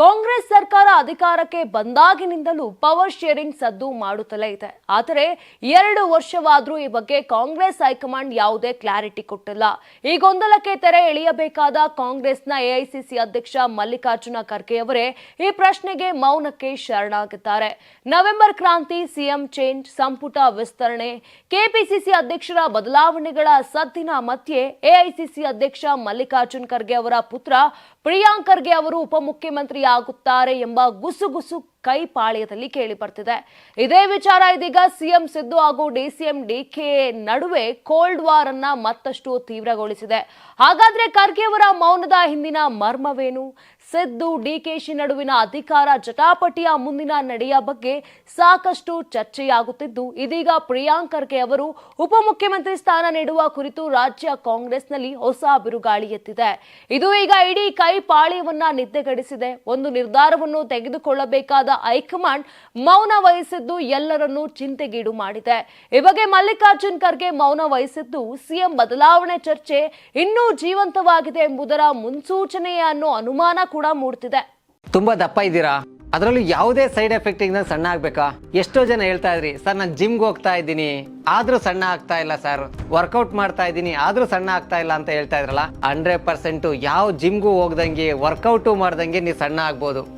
ಕಾಂಗ್ರೆಸ್ ಸರ್ಕಾರ ಅಧಿಕಾರಕ್ಕೆ ಬಂದಾಗಿನಿಂದಲೂ power sharing ಸದ್ದು ಮಾಡುತ್ತಲೇ ಇದೆ. ಆದರೆ ಎರಡು ವರ್ಷವಾದರೂ ಈ ಬಗ್ಗೆ ಕಾಂಗ್ರೆಸ್ ಹೈಕಮಾಂಡ್ ಯಾವುದೇ ಕ್ಲಾರಿಟಿ ಕೊಟ್ಟಿಲ್ಲ. ಈ ಗೊಂದಲಕ್ಕೆ ತೆರೆ ಎಳೆಯಬೇಕಾದ ಕಾಂಗ್ರೆಸ್ನ ಎಐಸಿಸಿ ಅಧ್ಯಕ್ಷ ಮಲ್ಲಿಕಾರ್ಜುನ ಖರ್ಗೆ ಅವರೇ ಈ ಪ್ರಶ್ನೆಗೆ ಮೌನಕ್ಕೆ ಶರಣಾಗಿದ್ದಾರೆ. ನವೆಂಬರ್ ಕ್ರಾಂತಿ, ಸಿಎಂ ಚೇಂಜ್, ಸಂಪುಟ ವಿಸ್ತರಣೆ, ಕೆಪಿಸಿಸಿ ಅಧ್ಯಕ್ಷರ ಬದಲಾವಣೆಗಳ ಸದ್ದಿನ ಮಧ್ಯೆ ಎಐಸಿಸಿ ಅಧ್ಯಕ್ಷ ಮಲ್ಲಿಕಾರ್ಜುನ ಖರ್ಗೆ ಅವರ ಪುತ್ರ ಪ್ರಿಯಾಂಕ್ ಖರ್ಗೆ ಅವರು ಉಪಮುಖ್ಯಮಂತ್ರಿ ಆಗುತ್ತಾರೆ ಎಂಬ ಗುಸುಗುಸು ಕೈ ಪಾಳ್ಯದಲ್ಲಿ ಕೇಳಿ ಬರ್ತಿದೆ. ಇದೇ ವಿಚಾರ ಇದೀಗ ಸಿಎಂ ಸಿದ್ದು ಹಾಗೂ ಡಿಸಿಎಂ ಡಿಕೆ ನಡುವೆ ಕೋಲ್ಡ್ ವಾರ್ ಅನ್ನ ಮತ್ತಷ್ಟು ತೀವ್ರಗೊಳಿಸಿದೆ. ಹಾಗಾದ್ರೆ ಖರ್ಗೆ ಅವರ ಮೌನದ ಹಿಂದಿನ ಮರ್ಮವೇನು? ಸಿದ್ದು ಡಿಕೆಶಿ ನಡುವಿನ ಅಧಿಕಾರ ಜಟಾಪಟಿಯ ಮುಂದಿನ ನಡೆಯ ಬಗ್ಗೆ ಸಾಕಷ್ಟು ಚರ್ಚೆಯಾಗುತ್ತಿದ್ದು, ಇದೀಗ ಪ್ರಿಯಾಂಕ್ ಖರ್ಗೆ ಅವರು ಉಪಮುಖ್ಯಮಂತ್ರಿ ಸ್ಥಾನ ನೀಡುವ ಕುರಿತು ರಾಜ್ಯ ಕಾಂಗ್ರೆಸ್ನಲ್ಲಿ ಹೊಸ ಬಿರುಗಾಳಿ ಎತ್ತಿದೆ. ಇದು ಈಗ ಇಡೀ ಕೈ ಪಾಳ್ಯವನ್ನ ನಿದ್ದೆಗಡಿಸಿದೆ. ಒಂದು ನಿರ್ಧಾರವನ್ನು ತೆಗೆದುಕೊಳ್ಳಬೇಕಾದ ಹೈಕಮಾಂಡ್ ಮೌನ ವಹಿಸಿದ್ದು ಎಲ್ಲರನ್ನೂ ಚಿಂತೆಗೀಡು ಮಾಡಿದೆ. ಈ ಬಗ್ಗೆ ಮಲ್ಲಿಕಾರ್ಜುನ್ ಖರ್ಗೆ ಮೌನ ವಹಿಸಿದ್ದು ಸಿಎಂ ಬದಲಾವಣೆ ಚರ್ಚೆ ಇನ್ನೂ ಜೀವಂತವಾಗಿದೆ ಎಂಬುದರ ಮುನ್ಸೂಚನೆಯ ಅನ್ನೋ ಅನುಮಾನ ಕೂಡ ಮೂಡ್ತಿದೆ. ತುಂಬಾ ದಪ್ಪ ಇದ್ದೀರಾ? ಅದರಲ್ಲೂ ಯಾವುದೇ ಸೈಡ್ ಎಫೆಕ್ಟ್ ಇಂದ ಸಣ್ಣ ಆಗ್ಬೇಕಾ? ಎಷ್ಟೋ ಜನ ಹೇಳ್ತಾ ಇದ್ರಿ, ಸರ್, ನಾನು ಜಿಮ್ಗೆ ಹೋಗ್ತಾ ಇದ್ದೀನಿ. ಆದ್ರೂ ಸಣ್ಣ ಆಗ್ತಾ ಇಲ್ಲ, ಸರ್. ವರ್ಕೌಟ್ ಮಾಡ್ತಾ ಇದ್ದೀನಿ, ಆದ್ರೂ ಸಣ್ಣ ಆಗ್ತಾ ಇಲ್ಲ ಅಂತ ಹೇಳ್ತಾ ಇದ್ರಲ್ಲ? ಹಂಡ್ರೆಡ್ ಪರ್ಸೆಂಟ್ ಯಾವ ಜಿಮ್ಗೂ ಹೋಗ್ದಂಗೆ, ವರ್ಕೌಟು ಮಾಡ್ದಂಗೆ ನೀವು ಸಣ್ಣ ಆಗ್ಬೋದು.